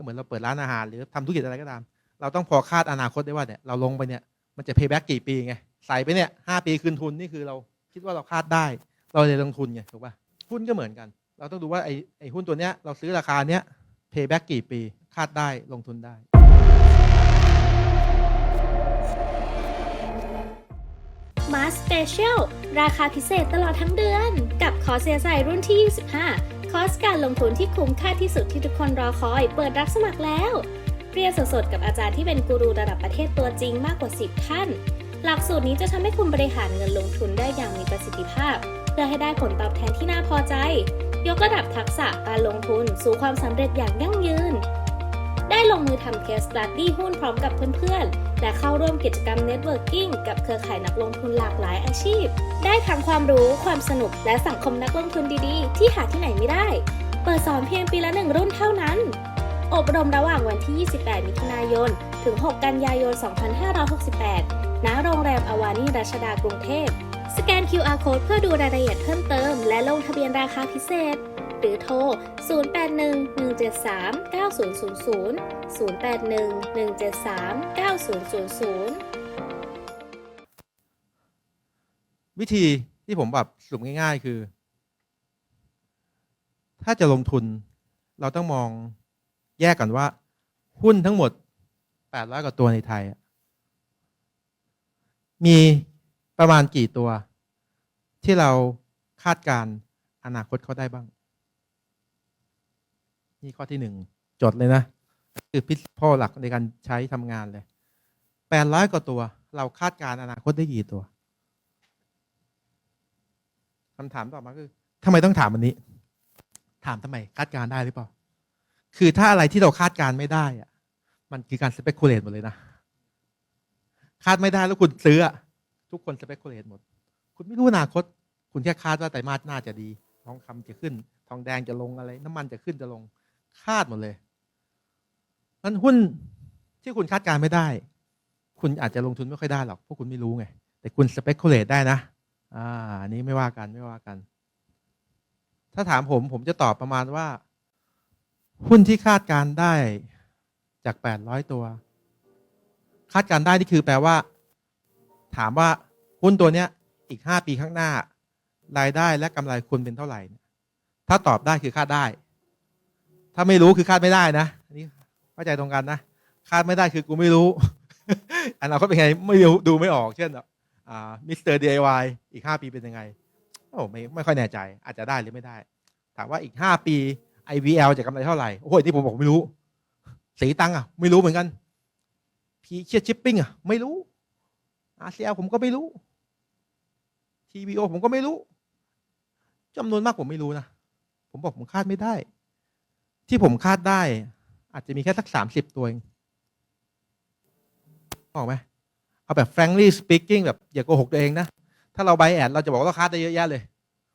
ก็เหมือนเราเปิดร้านอาหาร หรือทำธุรกิจอะไรก็ตาม เราต้องพอคาดอนาคตได้ว่าเนี่ยเราลงไปเนี่ยมันจะ payback กี่ปีไงใส่ไปเนี่ยห้าปีคืนทุนนี่คือเราคิดว่าเราคาดได้ เราเลยลงทุนไงถูกป่ะหุ้นก็เหมือนกัน เราต้องดูว่าไอ้ไอ้หุ้นตัวเนี้ยเราซื้อราคาเนี้ย payback กี่ปีคาดได้ลงทุนได้มาสเปเชียลราคาพิเศษตลอดทั้งเดือน กับคอร์สเซียไซรุ่นที่ 25 คอร์สการลงทุนที่คุ้มค่าที่สุดที่ทุกคนรอคอย เปิดรับสมัครแล้ว เรียนสดๆกับอาจารย์ที่เป็นกูรูระดับประเทศตัวจริงมากกว่า 10 ท่าน หลักสูตรนี้จะทำให้คุณบริหารเงินลงทุนได้อย่างมีประสิทธิภาพ เพื่อให้ได้ผลตอบแทนที่น่าพอใจ ยกระดับทักษะการลงทุนสู่ความสำเร็จอย่างยั่งยืน ได้ลงมือทำเคสสตัดดี้หุ้นพร้อมกับเพื่อนๆ และเข้าร่วมกิจกรรมเน็ตเวิร์กิ่งกับเครือข่ายนักลงทุนหลากหลายอาชีพ ได้ทั้งความรู้ความสนุกและสังคมนักลงทุนดีๆ ที่หาที่ไหนไม่ได้ เปิดสอนเพียงปีละหนึ่งรุ่นเท่านั้น อบรมระหว่างวันที่ 28 มิถุนายน ถึง 6 กันยายน 2568 ณ โรงแรมอวานีรัชดากรุงเทพ สแกน QR code เพื่อดูรายละเอียดเพิ่มเติม และลงทะเบียนราคาพิเศษ หรือโทร 0811739000 0811739000 วิธีที่ผมแบบสรุปง่าย ๆ คือ ถ้าจะลงทุนเราต้องมองแยกกันว่า หุ้นทั้งหมด 800 กว่าตัวในไทย มีประมาณกี่ตัวที่เราคาดการอนาคตเขาได้บ้าง นี่ข้อที่หนึ่งจดเลยนะ คือพิษพ่อหลักในการใช้ทำงานเลย800กว่าตัว เราคาดการณ์อนาคตได้กี่ตัวคำถามต่อมาคือทำไมต้องถามอันนี้ ถามทำไมคาดการได้หรือเปล่า คือถ้าอะไรที่เราคาดการไม่ได้อะมันคือการ speculate หมดเลยนะ คาดไม่ได้แล้วคุณซื้อทุกคน speculate หมด คุณไม่รู้อนาคต คุณแค่คาดว่าไตรมาสหน้าจะดี ทองคำจะขึ้น ทองแดงจะลงอะไร น้ำมันจะขึ้นจะลง คาดหมดเลยมันหุ้นที่คุณคาดการไม่ได้ คุณอาจจะลงทุนไม่ค่อยได้หรอกเพราะคุณไม่รู้ไง แต่คุณ speculate ได้นะ อ่าอันนี้ไม่ว่ากันไม่ว่ากัน ถ้าถามผมผมจะตอบประมาณว่า หุ้นที่คาดการได้จาก 800 ตัว คาดการได้นี่คือแปลว่า ถามว่าหุ้นตัวเนี้ย อีก 5 ปีข้างหน้ารายได้และกำไรคุณเป็นเท่าไหร่ ถ้าตอบได้คือคาดได้ ถ้าไม่รู้คือคาดไม่ได้นะอันนี้เข้าใจตรงกันนะคาดไม่ได้คือกูไม่รู้อันเราคตเป็นไงไม่รู้ดูไม่ออก เช่นอ่ามิสเตอร์ DIY อีก5ปีเป็นยังไงโอ้ไม่ไม่ค่อยแน่ใจ อาจจะได้หรือไม่ได้ ถามว่าอีก5ปี IVL จะกำไรเท่าไหร่โอ้ยที่ผมบอกไม่รู้ สีตังอะ ไม่รู้เหมือนกันพีเชียชิปปิ้งอะ ไม่รู้ RCL ผมก็ไม่รู้ TVO ผมก็ไม่รู้จำนวนมากผมไม่รู้นะ ผมบอกผมคาดไม่ได้ ที่ผมคาดได้ อาจจะมีแค่สักสามสิบตัวเองออกไหมเอาแบบ frankly speaking แบบอย่าโกหกตัวเองนะ ถ้าเราไบแอดเราจะบอกว่าเราคาดได้เยอะแยะเลย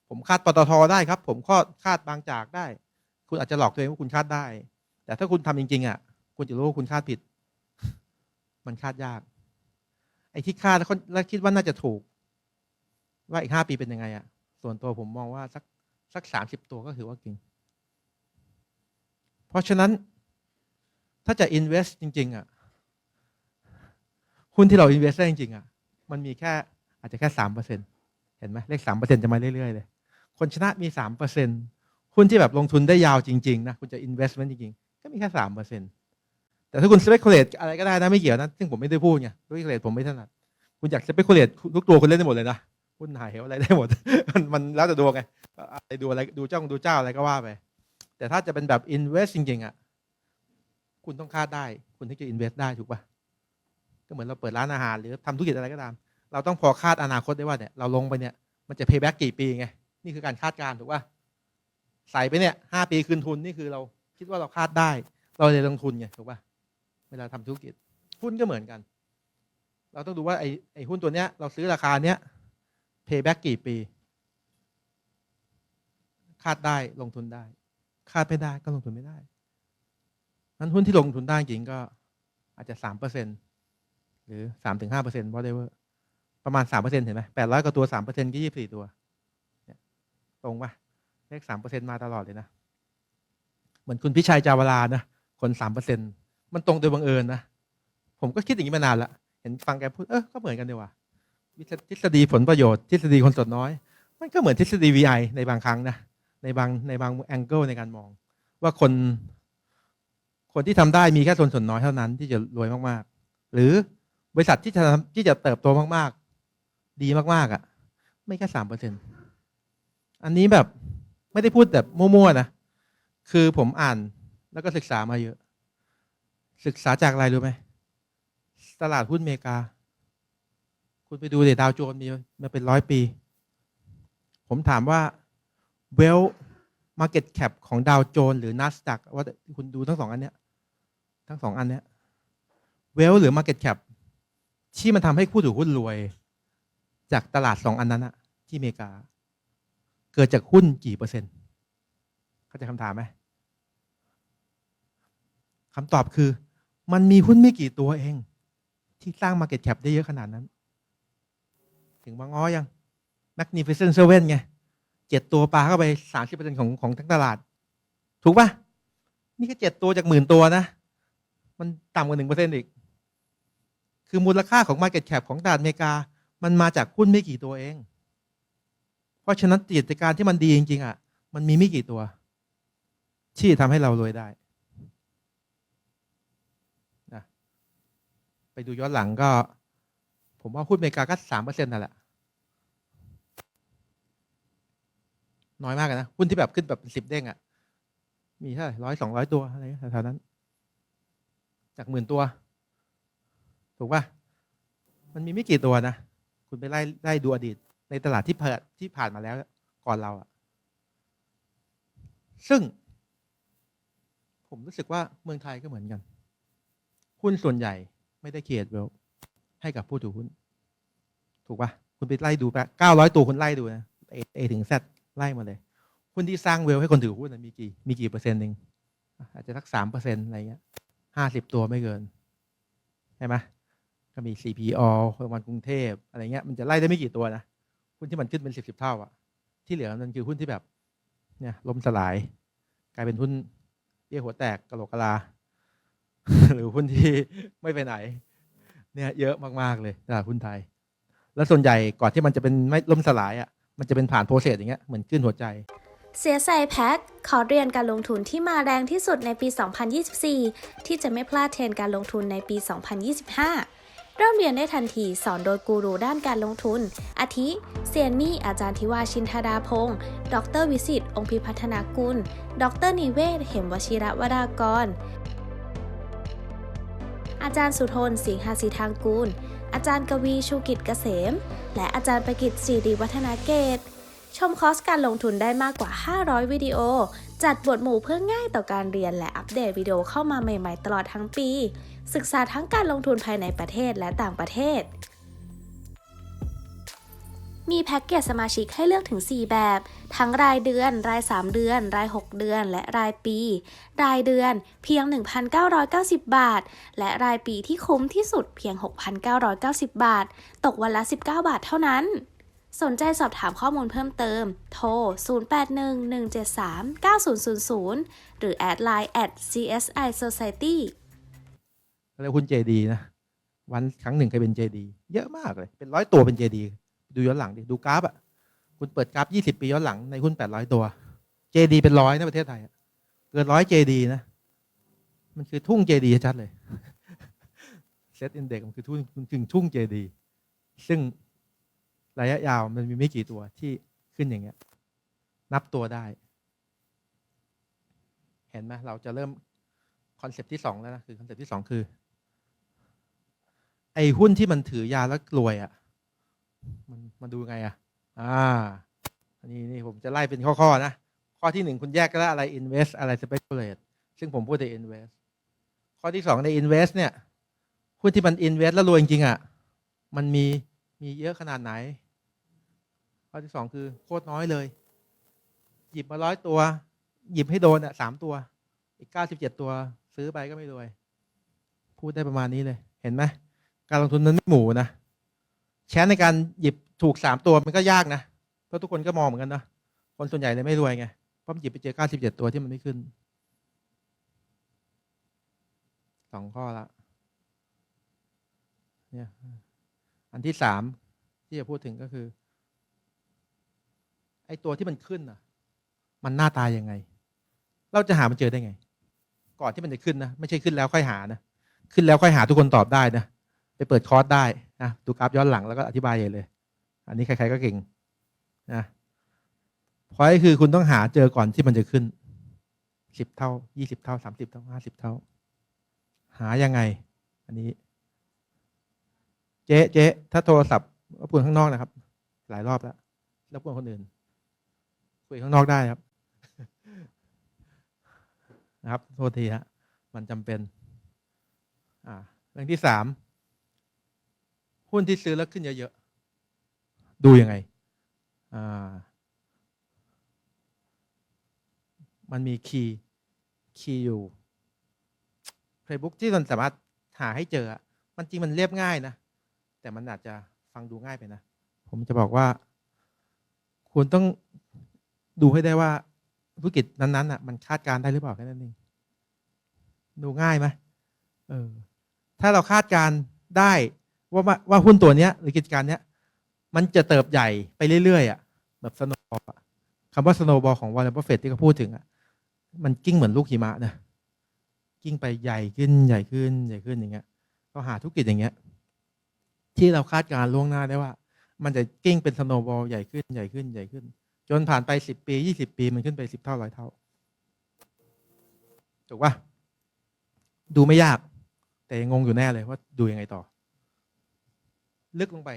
ผมคาดปตทได้ครับ ผมคาดคาดบางจากได้ คุณอาจจะหลอกตัวเองว่าคุณคาดได้ แต่ถ้าคุณทำจริง ๆ อะ คุณจะรู้ว่าคุณคาดผิด มันคาดยาก ไอ้ที่คาดแล้วคนแล้วคิดว่าน่าจะถูก ว่าอีกห้าปีเป็นยังไงอะ ส่วนตัวผมมองว่าสักสักสามสิบตัวก็ถือว่าเก่ง เพราะฉะนั้นถ้าจะ invest จริง ๆ อะ หุ้นที่เรา invest ได้จริง ๆ อะ มันมีแค่อาจจะแค่สามเปอร์เซ็นเห็นไหมเลขสามเปอร์เซ็นจะมาเรื่อย ๆ เลย คนชนะมีสามเปอร์เซ็นหุ้นที่แบบลงทุนได้ยาวจริง ๆ นะ คุณจะ investment จริง ๆ ก็มีแค่สามเปอร์เซ็นแต่ถ้าคุณ speculate อะไรก็ได้นะ ไม่เกี่ยวนะ ซึ่งผมไม่ได้พูดไง speculate ผมไม่ถนัด คุณอยาก speculate ทุกตัวคุณเล่นได้หมดเลยนะหุ้นหายเหวอะไรได้หมด มันมันแล้วแต่ดวงไงอะไรดูอะไรดูเจ้าดูเจ้าอะไรก็ว่าไป แต่ถ้าจะเป็นแบบ invest จริงๆอะ คุณต้องคาดได้ คุณถึงจะ invest ได้ถูกปะก็เหมือนเราเปิดร้านอาหารหรือทำธุรกิจอะไรก็ตาม เราต้องพอคาดอนาคตได้ว่าเนี่ย เราลงไปเนี่ยมันจะ payback กี่ปีไง นี่คือการคาดการ์ถูกปะใส่ไปเนี่ยห้าปีคืนทุนนี่คือเราคิดว่าเราคาดได้ เราเลยลงทุนไงถูกปะเวลาทำธุรกิจหุ้นก็เหมือนกัน เราต้องดูว่าไอ้ไอ้หุ้นตัวเนี้ย เราซื้อราคาเนี้ย payback กี่ปี คาดได้ลงทุนได้ คาดไม่ได้ก็ลงทุนไม่ได้นั้นหุ้นที่ลงทุนได้จริงก็อาจจะสามเปอร์เซ็นหรือสามถึงห้าเปอร์เซ็นต์ whatever ประมาณสามเปอร์เซ็นเห็นไหมแปดร้อยกว่าตัวสามเปอร์เซ็นก็ยี่สิบสี่ตัว เนี่ย ตรงปะเลขสามเปอร์เซ็นมาตลอดเลยนะ เหมือนคุณพิชัยจาวรานะ คนสามเปอร์เซ็นมันตรงโดยบังเอิญนะ ผมก็คิดอย่างนี้มานานละ เห็นฟังแกพูด เออ ก็เหมือนกันดีว่ะวิธีทฤษฎีผลประโยชน์ ทฤษฎีคนส่วนน้อย มันก็เหมือนทฤษฎี VI ในบางครั้งนะ ในบางในบางแองเกิลในการมอง ว่าคน คนที่ทำได้มีแค่ส่วนส่วนน้อยเท่านั้นที่จะรวยมากๆ หรือบริษัทที่จะท,ที่จะเติบโตมากๆ ดีมากๆอะ ไม่แค่สามเปอร์เซ็นอันนี้แบบไม่ได้พูดแบบมั่วๆนะคือผมอ่านแล้วก็ศึกษามาเยอะ ศึกษาจากอะไรรู้ไหมตลาดหุ้นอเมริกา คุณไปดูเดดาวโจนส์มีมาเป็นร้อยปี ผมถามว่า เวลมาร์เก็ตแคปของดาวโจนส์หรือ NASDAQ ว่าคุณดูทั้งสองอันเนี้ยทั้งสองอันเนี้ยเวลหรือ Market Cap ที่มันทำให้ผู้ถือหุ้นรวย จากตลาดสองอันนั้นอะที่อเมริกา เกิดจากหุ้นกี่เปอร์เซ็นต์เข้าใจคำถามไหมคำตอบคือ มันมีหุ้นไม่กี่ตัวเอง ที่สร้าง Market Cap ได้เยอะขนาดนั้น ถึงบางอ้อยัง Magnificent Seven ไง เจ็ดตัวปลาเข้าไปสามสิบเปอร์เซ็นของของทั้งตลาด ถูกปะนี่ก็เจ็ดตัวจากหมื่นตัวนะ มันต่ำกว่าหนึ่งเปอร์เซ็นต์อีก คือมูลค่าของ Market Cap ของตลาดอเมริกา มันมาจากหุ้นไม่กี่ตัวเอง เพราะฉะนั้นกิจการที่มันดีจริง ๆ อะ มันมีไม่กี่ตัว ที่ทำให้เรารวยได้นะไปดูย้อนหลังก็ ผมว่าหุ้นอเมริกาก็สามเปอร์เซ็นต์นั่นแหละ น้อยมากนะหุ้นที่แบบขึ้นแบบสิบเด้งอะ มีเท่าไหร่ร้อยสองร้อยตัวอะไรแถวๆนั้น จากหมื่นตัว ถูกป่ะมันมีไม่กี่ตัวนะ คุณไปไล่ไล่ดูอดีต ในตลาดที่เปิดที่ผ่านมาแล้วก่อนเราอะซึ่ง ผมรู้สึกว่าเมืองไทยก็เหมือนกัน หุ้นส่วนใหญ่ไม่ได้เคียดเวลให้กับผู้ถือหุ้น ถูกป่ะคุณไปไล่ดูไปเก้าร้อยตัวคุณไล่ดูนะเอเอถึงแซ ไล่มาเลยหุ้นที่สร้างเวลให้คนถือหุ้นนะมีกี่มีกี่เปอร์เซ็นต์เองอาจจะสักสามเปอร์เซ็นต์อะไรเงี้ยห้าสิบตัวไม่เกินใช่ไหมก็มี CPO โรงพยาบาลกรุงเทพอะไรเงี้ยมันจะไล่ได้ไม่กี่ตัวนะหุ้นที่มันขึ้นเป็นสิบสิบเท่าอะที่เหลือมันคือหุ้นที่แบบเนี่ยล้มสลาย กลายเป็นหุ้นเบี้ยหัวแตกกระโหลกกะลา หรือหุ้นที่ไม่ไปไหน เนี่ย เยอะมากๆเลยตลาดหุ้นไทย แล้วส่วนใหญ่ก่อนที่มันจะเป็นไม่ล่มสลายอะ มันจะเป็นผ่านโปรเซสอย่างเงี้ยเหมือนขึ้นหัวใจ เสียใส่แพ็คขอเรียนการลงทุนที่มาแรงที่สุดในปี 2024 ที่จะไม่พลาดเทรนการลงทุนในปี 2025 เริ่มเรียนได้ทันทีสอนโดยกูรูด้านการลงทุน อาทิ เซียนมี่ อาจารย์ทิวาชินธาดาพงศ์ดรวิสิตองค์พิพัฒนากุล ดรนิเวศ เหมวชิระวรากรอาจารย์สุทนสิงหาสีทางกูล อาจารย์กวีชูกิจเกษม และอาจารย์ประกิตสีดีวัฒนาเกต ชมคอร์สการลงทุนได้มากกว่า 500 วิดีโอ จัดบทหมู่เพื่อง่ายต่อการเรียนและอัปเดตวิดีโอเข้ามาใหม่ ๆ ตลอดทั้งปี ศึกษาทั้งการลงทุนภายในประเทศและต่างประเทศ มีแพ็กเกจสมาชิกให้เลือกถึง 4 แบบ ทั้งรายเดือน ราย 3 เดือน ราย 6 เดือน และรายปี รายเดือนเพียง 1,990 บาท และรายปีที่คุ้มที่สุดเพียง 6,990 บาท ตกวันละ 19 บาทเท่านั้น สนใจสอบถามข้อมูลเพิ่มเติม โทร 0811739000 หรือแอดไลน์ at CSI Society แล้วหุ้น JD นะ วันครั้งหนึ่งเคยเป็น JD เยอะมากเลย เป็นร้อยตัวเป็น JD ดู ดูย้อนหลังดิ ดูกราฟอะ คุณเปิดกราฟ 20 ปีย้อนหลังในหุ้น 800 ตัว JD เป็นร้อยนะประเทศไทยเกินร้อย JD นะ มันคือทุ่ง JD ชัดเลยเซตอินเด็กมันคือทุ่งมันคือทุ่ง JD ซึ่งระยะยาวมันมีไม่กี่ตัวที่ขึ้นอย่างเงี้ย นับตัวได้ เห็นไหมเราจะเริ่มคอนเซปต์ที่สองแล้วนะ คือคอนเซปต์ที่สองคือ ไอ้หุ้นที่มันถือยาแล้วรวยอะ่ะ มันมันดูไงอะ่ะ อ่า อันนี้นี่ผมจะไล่เป็นข้อๆนะ ข้อที่หนึ่งคุณแยกก็ได้อะไร invest อะไร speculate ซึ่งผมพูดแต่ invest ข้อที่สองใน invest เนี่ยหุ้นที่มัน invest แล้วรวยจริงๆอะ่ะ มันมีมีเยอะขนาดไหน ข้อที่สองคือโคตรน้อยเลย หยิบมาร้อยตัว หยิบให้โดนอะสามตัว อีกเก้าสิบเจ็ดตัวซื้อไปก็ไม่รวย พูดได้ประมาณนี้เลย เห็นไหมการลงทุนนั้นไม่หมูนะ แชนในการหยิบถูกสามตัวมันก็ยากนะ เพราะทุกคนก็มองเหมือนกันนะคนส่วนใหญ่เลยไม่รวยไงเพราะมันหยิบไปเจอเก้าสิบเจ็ดตัวที่มันไม่ขึ้นสองข้อละเนี่ยอันที่สามที่จะพูดถึงก็คือ ไอ้ตัวที่มันขึ้นอะ มันหน้าตายังไง เราจะหามันเจอได้ไง ก่อนที่มันจะขึ้นนะไม่ใช่ขึ้นแล้วค่อยหานะขึ้นแล้วค่อยหาทุกคนตอบได้นะไปเปิดคอร์สได้ นะดูกราฟย้อนหลังแล้วก็อธิบายใหญ่เลย อันนี้ใครๆก็เก่งนะเพราะคือคุณต้องหาเจอก่อนที่มันจะขึ้นสิบเท่ายี่สิบเท่าสามสิบเท่าห้าสิบเท่า หายังไง อันนี้ เจ๊เจ๊ถ้าโทรศัพท์รบกวนข้างนอกนะครับ หลายรอบแล้วรบกวนคนอื่นคุยข้างนอกได้ครับ นะครับ โทษทีฮะมันจำเป็น อ่า เรื่องที่สาม หุ้นที่ซื้อแล้วขึ้นเยอะๆ ดูยังไงอ่ามันมีคีย์คีย์อยู่ Facebook ที่มันสามารถหาให้เจออะมันจริงมันเรียบง่ายนะ แต่มันอาจจะฟังดูง่ายไปนะ ผมจะบอกว่า คุณต้องดูให้ได้ว่าธุรกิจนั้นๆอะมันคาดการณ์ได้หรือเปล่าแค่นั้นเองดูง่ายไหมเออ ถ้าเราคาดการณ์ได้ ว่าว่าหุ้นตัวเนี้ย หรือกิจการเนี้ย มันจะเติบใหญ่ไปเรื่อยๆอะแบบสโนว์บอลคำว่าสโนว์บอลของวอลเลนบัฟเฟตที่เขาพูดถึงอะมันกิ้งเหมือนลูกหิมะนะกิ้งไปใหญ่ขึ้นใหญ่ขึ้นใหญ่ขึ้นอย่างเงี้ยก็หาธุรกิจอย่างเงี้ย ที่เราคาดการณ์ล่วงหน้าได้ว่า มันจะกิ้งเป็นสโนว์บอลใหญ่ขึ้นใหญ่ขึ้นใหญ่ขึ้น จนผ่านไปสิบปียี่สิบปีมันขึ้นไปสิบเท่าร้อยเท่าถูกปะดูไม่ยาก แต่ยังงงอยู่แน่เลยว่าดูยังไงต่อ ลึกลงไป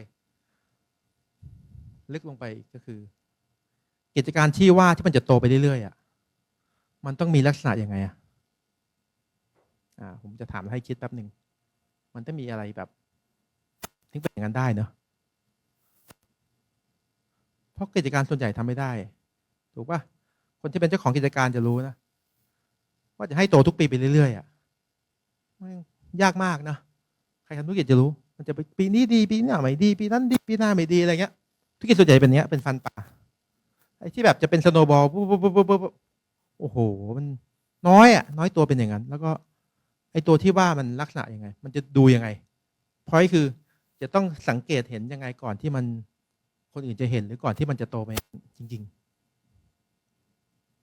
ลึกลงไปก็คือ กิจการที่ว่าที่มันจะโตไปเรื่อยๆอะมันต้องมีลักษณะยังไงอะอ่าผมจะถามให้คิดแป๊บหนึ่งมันต้องมีอะไรแบบถึงเป็นอย่างนั้นได้เนอะเพราะกิจการส่วนใหญ่ทำไม่ได้ ถูกปะคนที่เป็นเจ้าของกิจการจะรู้นะว่าจะให้โตทุกปีไปเรื่อยๆอะแม่งยากมากนะใครทำธุรกิจจะรู้ มันจะไปปีนี้ดีปีหน้าไม่ดีปีนั้นดีปีหน้าไม่ดีอะไรเงี้ยธุรกิจส่วนใหญ่เป็นเงี้ยเป็นฟันป่าไอ้ที่แบบจะเป็นสโนว์บอลปุ๊บปุ๊บปุ๊บปุ๊บปุ๊บโอ้โห มันน้อยอะ น้อยตัวเป็นอย่างนั้น แล้วก็ไอ้ตัวที่ว่ามันลักษณะยังไง มันจะดูยังไงพอยคือจะต้องสังเกตเห็นยังไงก่อนที่มันคนอื่นจะเห็นหรือก่อนที่มันจะโตไปจริง ๆ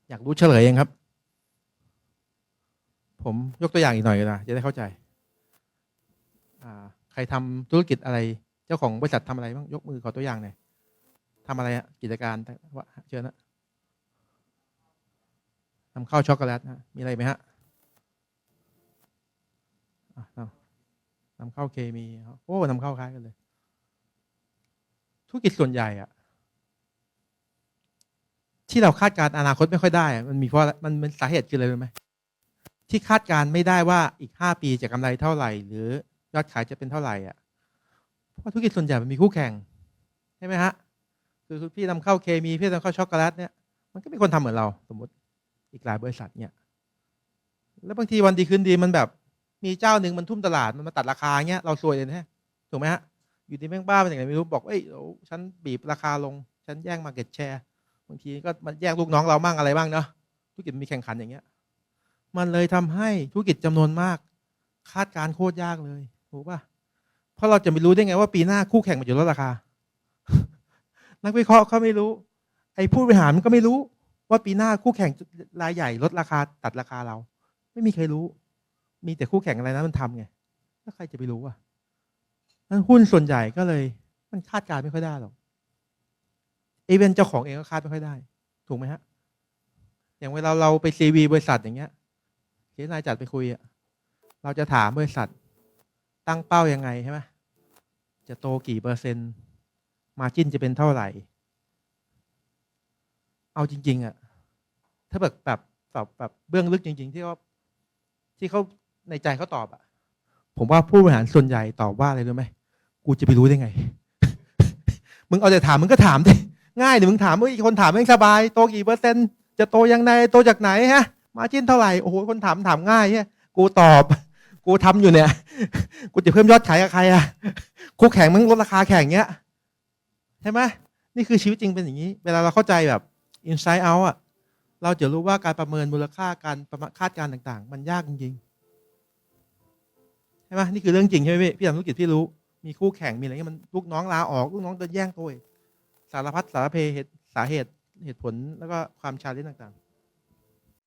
อยากรู้เฉลยยังครับ ผมยกตัวอย่างอีกหน่อยก็ได้จะได้เข้าใจ อ่า ใครทำธุรกิจอะไร เจ้าของบริษัททำอะไรบ้างยกมือขอตัวอย่างหน่อยทำอะไรอะกิจการว่าเชิญนะทำข้าวช็อกโกแลตนะมีอะไรไหมฮะนำนำเข้าเคมีโอ้นำเข้าคล้ายกันเลย ธุรกิจส่วนใหญ่อะที่เราคาดการณ์อนาคตไม่ค่อยได้ มันมีเพราะมันเป็นสาเหตุคืออะไรรู้ไหมที่คาดการณ์ไม่ได้ว่าอีกห้าปีจะกำไรเท่าไหร่ หรือ ยอดขายจะเป็นเท่าไหร่อะเพราะธุรกิจส่วนใหญ่มันมีคู่แข่งใช่ไหมฮะคือพี่นำเข้าเคมีพี่นำเข้าช็อกโกแลตเนี่ยมันก็มีคนทำเหมือนเราสมมติอีกหลายบริษัทเนี่ย แล้วบางทีวันดีคืนดีมันแบบ มีเจ้าหนึ่งมันทุ่มตลาดมันมาตัดราคาเงี้ยเราซวยเลยนะถูกไหมฮะอยู่ดีแม่งบ้าเป็นอย่างไรไม่รู้บอกเอ้ยฉันบีบราคาลงฉันแย่งมาเก็ตแชร์บางทีก็มาแย่งลูกน้องเรามั่งอะไรบ้างเนาะธุรกิจมีแข่งขันอย่างเงี้ย มันเลยทำให้ธุรกิจจำนวนมาก คาดการณ์โคตรยากเลย ถูกป่ะเพราะเราจะไม่รู้ได้ไงว่าปีหน้าคู่แข่งมันจะลดราคา นักวิเคราะห์เขาไม่รู้ ไอ้ผู้บริหารมันก็ไม่รู้ ว่าปีหน้าคู่แข่งรายใหญ่ลดราคาตัดราคาเรา ไม่มีใครรู้ มีแต่คู่แข่งอะไรนะมันทำไงแล้วใครจะไปรู้อะนั้นหุ้นส่วนใหญ่ก็เลย มันคาดการณ์ไม่ค่อยได้หรอกเอเวนเจ้าของเองก็คาดไม่ค่อยได้ ถูกไหมฮะ อย่างเวลาเราไปซีวีบริษัทอย่างเงี้ยเจ๊นายจัดไปคุยอะเราจะถามบริษัท ตั้งเป้ายังไงใช่ไหมจะโตกี่เปอร์เซ็นต์มาจิ้นจะเป็นเท่าไหร่ เอาจริง ๆอะถ้าแบบแบบแบบแบบเบื้องลึกจริง ๆ ที่เขาที่เขาในใจเขาตอบอะผมว่าผู้บริหารส่วนใหญ่ตอบว่าอะไรรู้ไหมกูจะไปรู้ได้ไง มึงเอาแต่ถามมึงก็ถามดิง่ายเดี๋ยวมึงถามว่าอีกคนถามแม่งสบายโตกี่เปอร์เซ็นต์จะโตยังไงโตจากไหนฮะ มาจิ้นเท่าไหร่โอ้โหคนถามถามง่ายฮ้ยกูตอบ กูทำอยู่เนี่ย กูจะเพิ่มยอดขายกับใครอะคู่แข่งมึงลดราคาแข่งเงี้ยใช่ไหมนี่คือชีวิตจริงเป็นอย่างนี้ เวลาเราเข้าใจแบบ inside out อะเราจะรู้ว่าการประเมินมูลค่าการประมาณคาดการต่าง ๆ มันยากจริงใช่ไหมนี่คือเรื่องจริงใช่ไหมพี่พี่ทำธุรกิจพี่รู้ มีคู่แข่งมีอะไรเงี้ยมันลูกน้องลาออกลูกน้องโดนแย่งตัวอีกสารพัดสารเพเหตุสาเหตุเหตุผลแล้วก็ความชาเลนจ์ต่างๆ